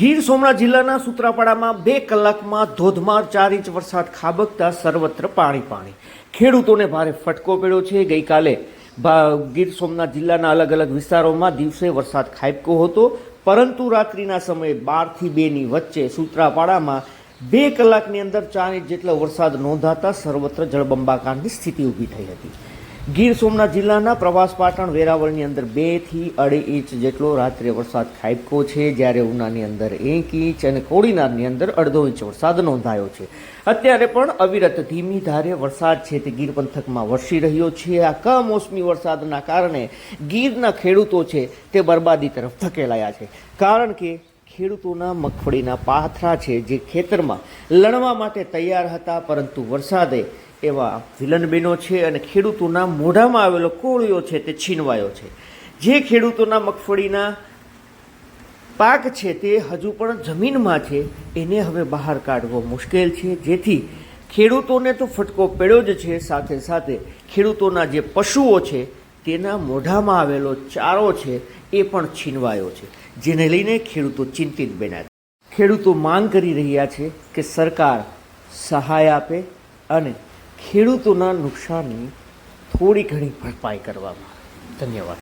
ગીર સોમનાથ જિલ્લાના સુત્રાપાડામાં બે કલાકમાં ધોધમાર ચાર ઇંચ વરસાદ ખાબકતા સર્વત્ર પાણી પાણી. ખેડૂતોને ભારે ફટકો પડ્યો છે. ગઈકાલે ગીર સોમનાથ જિલ્લાના અલગ અલગ વિસ્તારોમાં દિવસે વરસાદ ખાબક્યો હતો. પરંતુ રાત્રિના સમયે બારથી બેની વચ્ચે સુત્રાપાડામાં બે કલાકની અંદર ચાર ઇંચ જેટલો વરસાદ નોંધાતા સર્વત્ર જળબંબાકારની સ્થિતિ ઊભી થઈ હતી. ગીર સોમનાથ જિલ્લાના પ્રવાસ પાટણ વેરાવળની અંદર બેથી અઢી ઇંચ જેટલો રાત્રે વરસાદ ખાબક્યો છે. જ્યારે ઉનાની અંદર એક ઇંચ અને કોડીનારની અંદર અડધો ઇંચ વરસાદ નોંધાયો છે. અત્યારે પણ અવિરત ધીમી ધારે વરસાદ છે તે ગીર પંથકમાં વરસી રહ્યો છે. આ કમોસમી વરસાદના કારણે ગીરના ખેડૂતો છે તે બરબાદી તરફ ધકેલાયા છે. કારણ કે ખેડૂતોના મગફળીના પાથરા છે જે ખેતરમાં લણવા માટે તૈયાર હતા, પરંતુ વરસાદે એવા વિલનબેનો છે અને ખેડૂતોના મોઢામાં આવેલો કોળિયો છે તે છીનવાયો છે. જે ખેડૂતોના મગફળીના પાક છે તે હજુ પણ જમીનમાં છે, એને હવે બહાર કાઢવો મુશ્કેલ છે. જેથી ખેડૂતોને તો ફટકો પડ્યો જ છે, સાથે સાથે ખેડૂતોના જે પશુઓ છે તેના મોઢામાં આવેલો ચારો છે એ પણ છીનવાયો છે. જેને લઈને ખેડૂતો ચિંતિત બન્યા. ખેડૂતો માંગ કરી રહ્યા છે કે સરકાર સહાય આપે અને ખેડૂતોના નુકસાનની થોડી ઘણી ભરપાઈ કરવામાં. ધન્યવાદ